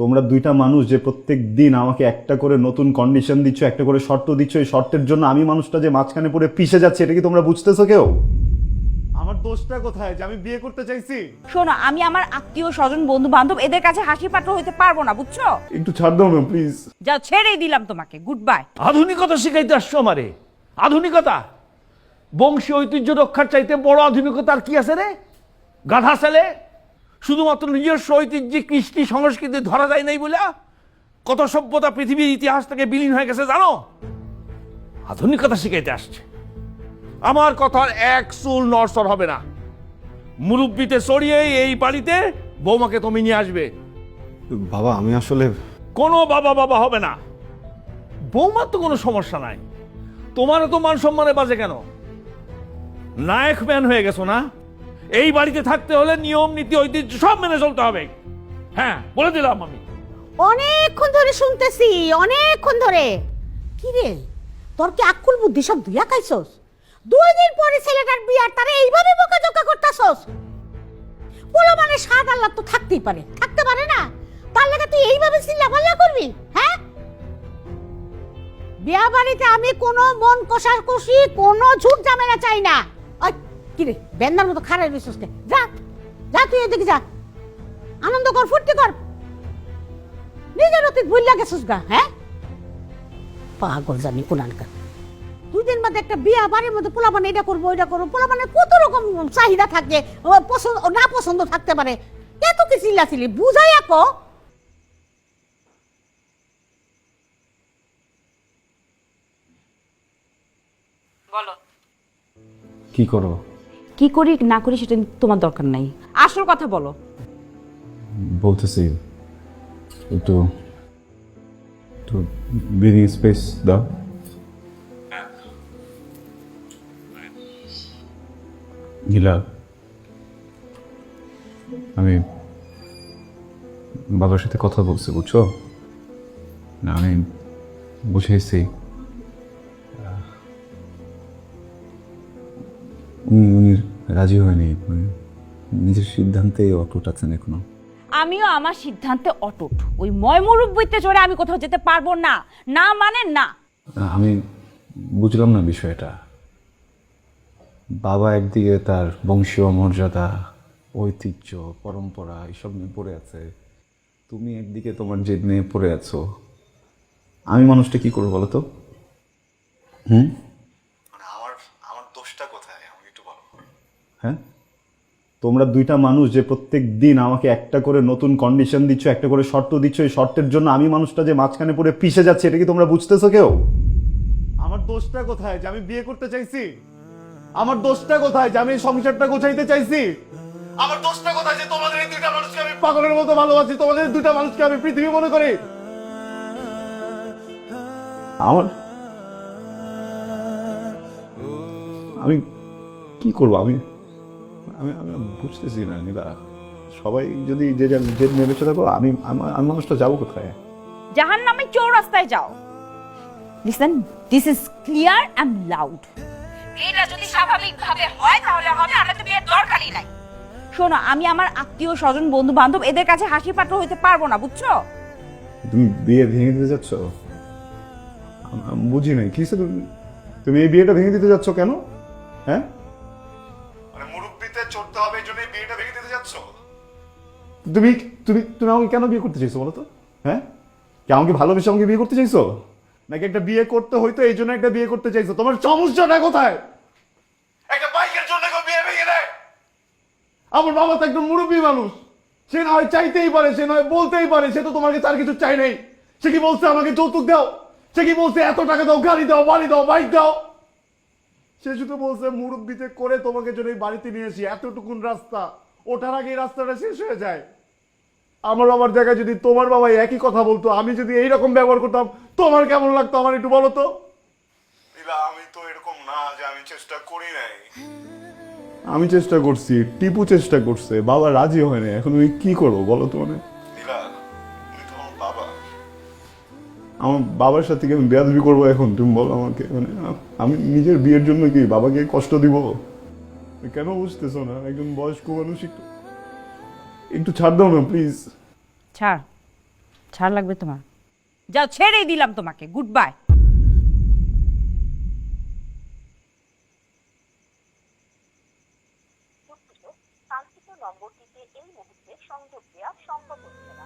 তোমরা দুইটা মানুষ যে প্রত্যেক দিন আমাকে একটা করে নতুন কন্ডিশন দিচ্ছ একটা করে শর্ত দিচ্ছ এই শর্তের জন্য আমি মানুষটা যে মাঝখানে পড়ে পিষে যাচ্ছে এটা কি তোমরা বুঝতেছো কেউ? আমার দোষটা কোথায় যে আমি বিয়ে করতে চাইছি? শোনো আমি আমার আত্মীয় স্বজন বন্ধু বান্ধব এদের কাছে হাসি পাত্র হইতে পারব না বুঝছ? একটু ছাড় দাও না প্লিজ যাও ছেড়েই দিলাম তোমাকে গুড বাই আধুনিকতা শিখাইতে আসছো আমারে? আধুনিকতা? বংশী ঐতিহ্য রক্ষার চাইতে বড় আধুনিকতা আর কি আছে রে? গাধা ছেলে? শুধুমাত্র নিজস্ব ঐতিহ্য কৃষ্টি সংস্কৃতি ধরা যায় নাই বলে কত সভ্যতা পৃথিবীর ইতিহাস থেকে বিলীন হয়ে গেছে জানো? আধুনিকতা শিখাইতে আসছে। আমার কথার এক চুল নড়সর হবে না। মুরব্বিতে চড়িয়ে এই বাড়িতে বৌমাকে তুমি নিয়ে আসবে। বাবা আমি আসলে কোনো বাবা বাবা হবে না। বৌমার তো কোনো সমস্যা নাই। তোমারও তো মান সম্মানে বাজে কেন? নায়ক ম্যান হয়ে গেছো না? এই বাড়িতে থাকতে হলে নিয়ম, নীতি, ঐতিহ্য সব মেনে চলতে হবে। হ্যাঁ বলে দিলাম আমি। অনেকক্ষণ ধরে শুনতেছি, অনেকক্ষণ ধরে। কি রে? তোর কি আকুল বুদ্ধি সব দুইয়া খাইছস? দুই দিন পরে ছেলেটার বিয়ার তারা এইভাবে বোকাজোকা করতাছস? বলো মানে সাত আল্লাহ তো থাকতেই পারে, থাকতে পারে না? তার লাগে তুই এইভাবে চিল্লা পাল্লা করবি হ্যাঁ? বিয়া বাড়িতে আমি কোনো মন কষাকষি, কোনো ঝুট ঝামেলা চাই না। ওই কি রে বেন্দার মতো খারাপ রইছস কে? যা যা তুই এদিকে যা। আনন্দ কর ফুর্তি কর। নিজের অতীত ভুল লাগে গা হ্যাঁ? পাগল জানি কোনানকার দুই দিন বাদে একটা বিয়া বাড়ির মধ্যে পোলাপান এটা করব ওইটা করব। পোলাপানের কত রকম চাহিদা থাকে ও পছন্দ না পছন্দ থাকতে পারে। এত কি চিল্লাচিল্লি বুঝাই আকো বলো। কি করো? কি করি, না করি সেটা তোমার দরকার নাই। আসল কথা বলো। বলতেছি, একটু একটু ব্রিদিং স্পেস দাও। গিলা, আমি বাবার সাথে কথা বলছি, বুঝছ? না, আমি বুঝেছি উনি রাজি হয়নি নিজের সিদ্ধান্তে অটুট আছেন এখনও। আমিও আমার সিদ্ধান্তে অটুট। ওই ময়মরূপবইতে চড়ে আমি কোথাও যেতে পারব না। না মানে না। আমি বুঝলাম না বিষয়টা। বাবা একদিকে তার বংশীয় মর্যাদা ঐতিহ্য পরম্পরা এসব নিয়ে পড়ে আছে। তুমি একদিকে তোমার জেদ নিয়ে পড়ে আছো। আমি মানুষটা কি করব বলো তো? হুম? আমার আমার দোষটা কোথায়? আমাকে একটু বলো। হ্যাঁ? তোমরা দুইটা মানুষ যে প্রত্যেক দিন আমাকে একটা করে নতুন কন্ডিশন দিচ্ছ, একটা করে শর্ত দিচ্ছ, এই শর্তের জন্য আমি মানুষটা যে মাঝখানে পড়ে পিষে যাচ্ছে, এটা কি তোমরা বুঝতেছো কেউ? আমার দোষটা কোথায় যে আমি বিয়ে করতে চাইছি? আমার দোষটা কোথায় যে আমি এই সংসারটা গোছাইতে চাইছি? আমার দোষটা কোথায় যে তোমাদের এই দুইটা মানুষকে আমি পাগলের মতো ভালোবাসি, তোমাদের দুইটা মানুষকে আমি পৃথিবী মনে করি? আমার আমি কি করব? আমি আমি আমি বুঝতেছি না নীলা সবাই যদি যে যে নেমেছে থাকো আমি আমার- আমি মানুষটা যাব কোথায়? জাহান নামে চৌরাস্তায় যাও। Listen this is clear and loud এটা যদি স্বাভাবিকভাবে হয় তাহলে হবে আমরা তো বিয়ের দরকারই নাই। শোনো আমি আমার আত্মীয় স্বজন বন্ধু বান্ধব এদের কাছে হাসি পাত্র হইতে পারব না বুঝছ? তুমি বিয়ে ভেঙে দিতে যাচ্ছ? আমি বুঝি নাই। কি তুমি? তুমি এই বিয়েটা ভেঙে দিতে যাচ্ছ কেন? হ্যাঁ? চড়তে হবে এই জন্য এই বিয়েটা ভেঙে দিতে যাচ্ছ? তুমি তুমি তুমি আমাকে কেন বিয়ে করতে চাইছো বলো তো? হ্যাঁ? কি আমাকে ভালোবেসে আমাকে বিয়ে করতে চাইছো? নাকি একটা বিয়ে করতে হইতো এই জন্য একটা বিয়ে করতে চাইছো? তোমার সমস্যাটা কোথায়? একটা বাইকের জন্য কেউ বিয়ে ভেঙে দেয়। আমার বাবা তো একজন মুরব্বী মানুষ। সে না হয় চাইতেই পারে সে নয় বলতেই পারে সে তো তোমার কাছে আর কিছু চাই নাই। সে কি বলছে আমাকে যৌতুক দাও? সে কি বলছে এত টাকা দাও গাড়ি দাও বাড়ি দাও বাইক দাও? সে শুধু বলছে মুরব্বিতে করে তোমাকে জন্য এই বাড়িতে নিয়ে এসি এতটুকুন রাস্তা। ওঠার আগে রাস্তাটা শেষ হয়ে যায়। আমার বাবার জায়গায় যদি তোমার বাবা একই কথা বলতো আমি যদি এই রকম ব্যবহার করতাম তোমার কেমন লাগতো আমার একটু বলো তো? আমি তো এরকম না যে আমি চেষ্টা করি নাই। আমি চেষ্টা করছি টিপু চেষ্টা করছে বাবা রাজি হয় না এখন আমি কি করব বলো তো মানে? আমার বাবার সাথে কি আমি বেয়াদবি করব এখন? তুমি বলো আমাকে। মানে আমি নিজের বিয়ের জন্য কি বাবাকে কষ্ট দিব? কেন বুঝতেছো না? একজন বয়স্ক মানুষ একটু একটু ছাড় দাও না প্লিজ ছাড়। ছাড় লাগবে তোমার। যাও ছেড়েই দিলাম তোমাকে। গুড বাই নম্বরটিতে এই মুহূর্তে সংযোগ দেওয়া সম্ভব হচ্ছে না।